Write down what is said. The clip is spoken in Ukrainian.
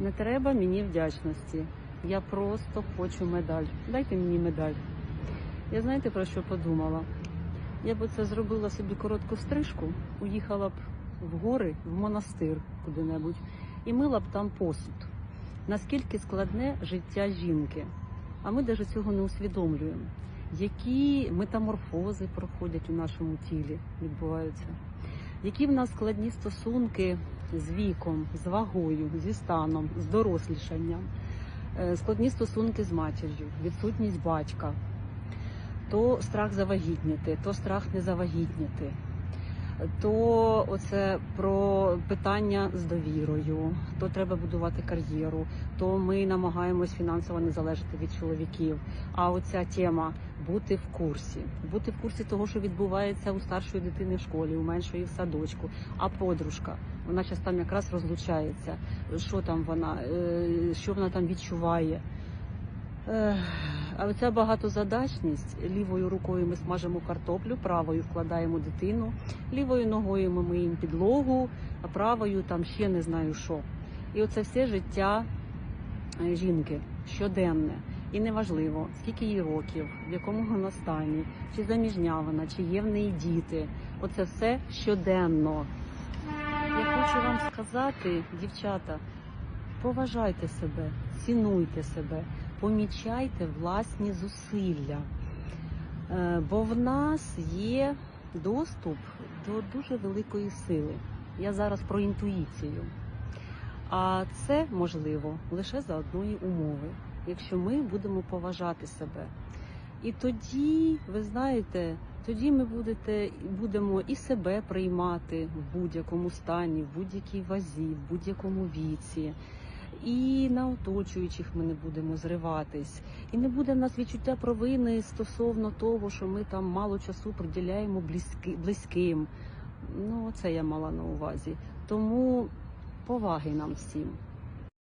Не треба мені вдячності. Я просто хочу медаль. Дайте мені медаль. Я знаєте про що подумала? Я б це зробила собі коротку стрижку, уїхала б в гори, в монастир куди-небудь і мила б там посуд. Наскільки складне життя жінки, а ми навіть цього не усвідомлюємо. Які метаморфози проходять у нашому тілі, відбуваються, які в нас складні стосунки з віком, з вагою, зі станом, з дорослішанням, Е, складні стосунки з матір'ю, відсутність батька, то страх завагітніти, то страх не завагітніти, то оце про питання з довірою, то треба будувати кар'єру, то ми намагаємось фінансово не залежати від чоловіків. А оця тема бути в курсі, бути в курсі того, що відбувається у старшої дитини в школі, у меншої в садочку, а подружка. Вона зараз там якраз розлучається. Що там вона, е, що вона там відчуває? А оця багатозадачність лівою рукою ми смажимо картоплю, правою вкладаємо дитину, лівою ногою ми миємо підлогу, а правою там ще не знаю що. І оце все життя е, жінки щоденне. І неважливо, скільки їй років, в якому вона стані, чи заміжня вона, чи є в неї діти. Оце все щоденно. Я хочу вам сказати, дівчата, поважайте себе, цінуйте себе, помічайте власні зусилля. Е, Бо в нас є доступ до дуже великої сили. Я зараз про інтуїцію. А це можливо лише за одної умови, якщо ми будемо поважати себе. І тоді, ви знаєте, тоді ми будете, будемо і себе приймати в будь-якому стані, в будь-якій вазі, в будь-якому віці. І на оточуючих ми не будемо зриватись, і не буде в нас відчуття провини стосовно того, що ми там мало часу приділяємо близьки, близьким. Ну, це я мала на увазі. Тому поваги нам всім.